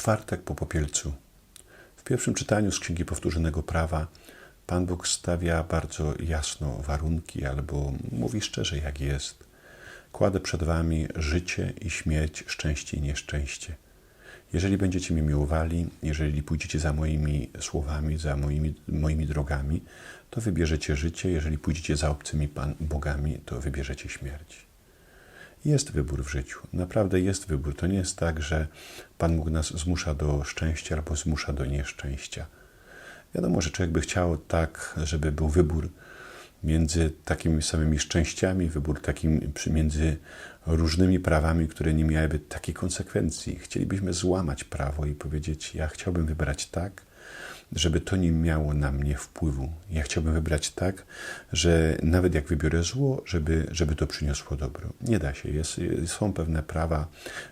czwartek po popielcu. W pierwszym czytaniu z Księgi Powtórzonego Prawa Pan Bóg stawia bardzo jasno warunki, albo mówi szczerze, jak jest. Kładę przed wami życie i śmierć, szczęście i nieszczęście. Jeżeli będziecie mnie miłowali, jeżeli pójdziecie za moimi słowami, za moimi, moimi drogami, to wybierzecie życie. Jeżeli pójdziecie za obcymi Pan Bogami, to wybierzecie śmierć. Jest wybór w życiu. Naprawdę jest wybór. To nie jest tak, że Pan Bóg nas zmusza do szczęścia albo zmusza do nieszczęścia. Wiadomo, że człowiek by chciał tak, żeby był wybór między takimi samymi szczęściami, wybór takim między różnymi prawami, które nie miałyby takiej konsekwencji. Chcielibyśmy złamać prawo i powiedzieć: Ja chciałbym wybrać tak, żeby to nie miało na mnie wpływu. Ja chciałbym wybrać tak, że nawet jak wybiorę zło, żeby, żeby to przyniosło dobro. Nie da się. Jest, są pewne prawa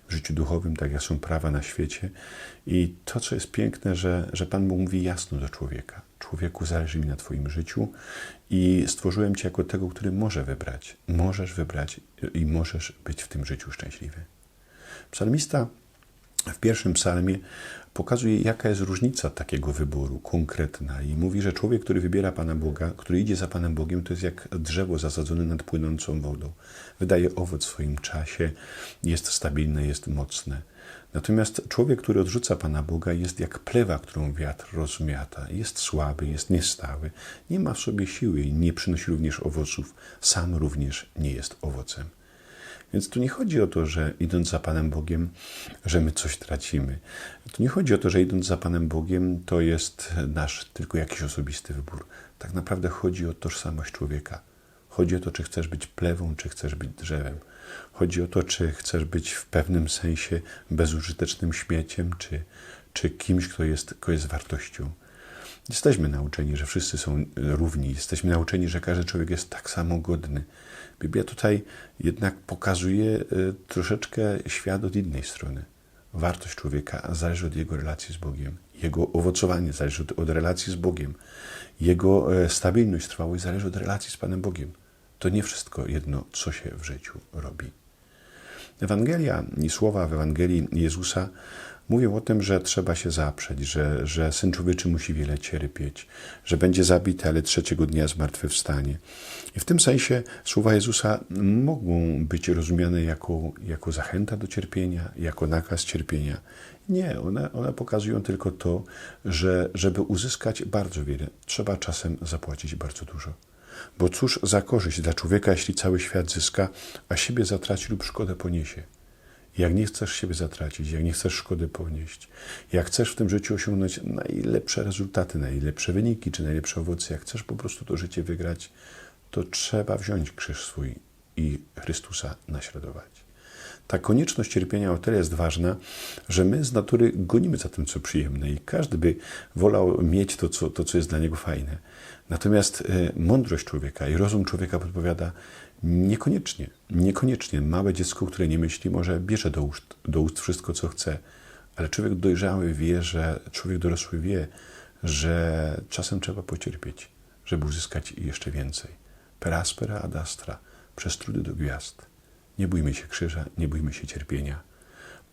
w życiu duchowym, tak jak są prawa na świecie. I to, co jest piękne, że, że Pan Bóg mówi jasno do człowieka. Człowieku, zależy mi na Twoim życiu i stworzyłem Cię jako tego, który może wybrać. Możesz wybrać i możesz być w tym życiu szczęśliwy. Psalmista w pierwszym psalmie pokazuje, jaka jest różnica takiego wyboru konkretna. I mówi, że człowiek, który wybiera Pana Boga, który idzie za Panem Bogiem, to jest jak drzewo zasadzone nad płynącą wodą. Wydaje owoc w swoim czasie, jest stabilne, jest mocne. Natomiast człowiek, który odrzuca Pana Boga, jest jak plewa, którą wiatr rozmiata. Jest słaby, jest niestały, nie ma w sobie siły i nie przynosi również owoców. Sam również nie jest owocem. Więc tu nie chodzi o to, że idąc za Panem Bogiem, że my coś tracimy. Tu nie chodzi o to, że idąc za Panem Bogiem, to jest nasz tylko jakiś osobisty wybór. Tak naprawdę chodzi o tożsamość człowieka. Chodzi o to, czy chcesz być plewą, czy chcesz być drzewem. Chodzi o to, czy chcesz być w pewnym sensie bezużytecznym śmieciem, czy, czy kimś, kto jest, kto jest wartością. Jesteśmy nauczeni, że wszyscy są równi. Jesteśmy nauczeni, że każdy człowiek jest tak samo godny. Biblia tutaj jednak pokazuje y, troszeczkę świat od innej strony. Wartość człowieka zależy od jego relacji z Bogiem. Jego owocowanie zależy od, od relacji z Bogiem. Jego e, stabilność, trwałość zależy od relacji z Panem Bogiem. To nie wszystko jedno, co się w życiu robi. Ewangelia i słowa w Ewangelii Jezusa mówią o tym, że trzeba się zaprzeć, że, że Syn Człowieczy musi wiele cierpieć, że będzie zabity, ale trzeciego dnia zmartwychwstanie. I w tym sensie słowa Jezusa mogą być rozumiane jako, jako zachęta do cierpienia, jako nakaz cierpienia. Nie, one, one pokazują tylko to, że żeby uzyskać bardzo wiele, trzeba czasem zapłacić bardzo dużo. Bo cóż za korzyść dla człowieka, jeśli cały świat zyska, a siebie zatraci lub szkodę poniesie? Jak nie chcesz siebie zatracić, jak nie chcesz szkody ponieść, jak chcesz w tym życiu osiągnąć najlepsze rezultaty, najlepsze wyniki czy najlepsze owoce, jak chcesz po prostu to życie wygrać, to trzeba wziąć krzyż swój i Chrystusa naśladować. Ta konieczność cierpienia o tyle jest ważna, że my z natury gonimy za tym, co przyjemne i każdy by wolał mieć to, co, to, co jest dla niego fajne. Natomiast y, mądrość człowieka i rozum człowieka podpowiada, Niekoniecznie. Niekoniecznie. Małe dziecko, które nie myśli, może bierze do ust, do ust wszystko, co chce, ale człowiek dojrzały wie, że człowiek dorosły wie, że czasem trzeba pocierpieć, żeby uzyskać jeszcze więcej. Per aspera ad astra, przez trudy do gwiazd. Nie bójmy się krzyża, nie bójmy się cierpienia.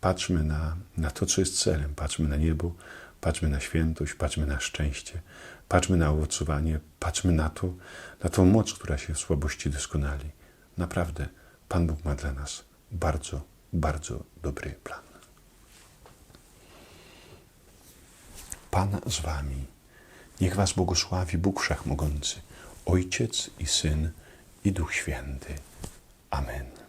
Patrzmy na, na to, co jest celem. Patrzmy na niebo, patrzmy na świętość, patrzmy na szczęście, patrzmy na owocowanie, patrzmy na to, na tą moc, która się w słabości doskonali. Naprawdę, Pan Bóg ma dla nas bardzo, bardzo dobry plan. Pan z Wami. Niech Was błogosławi Bóg Wszechmogący, Ojciec i Syn i Duch Święty. Amen.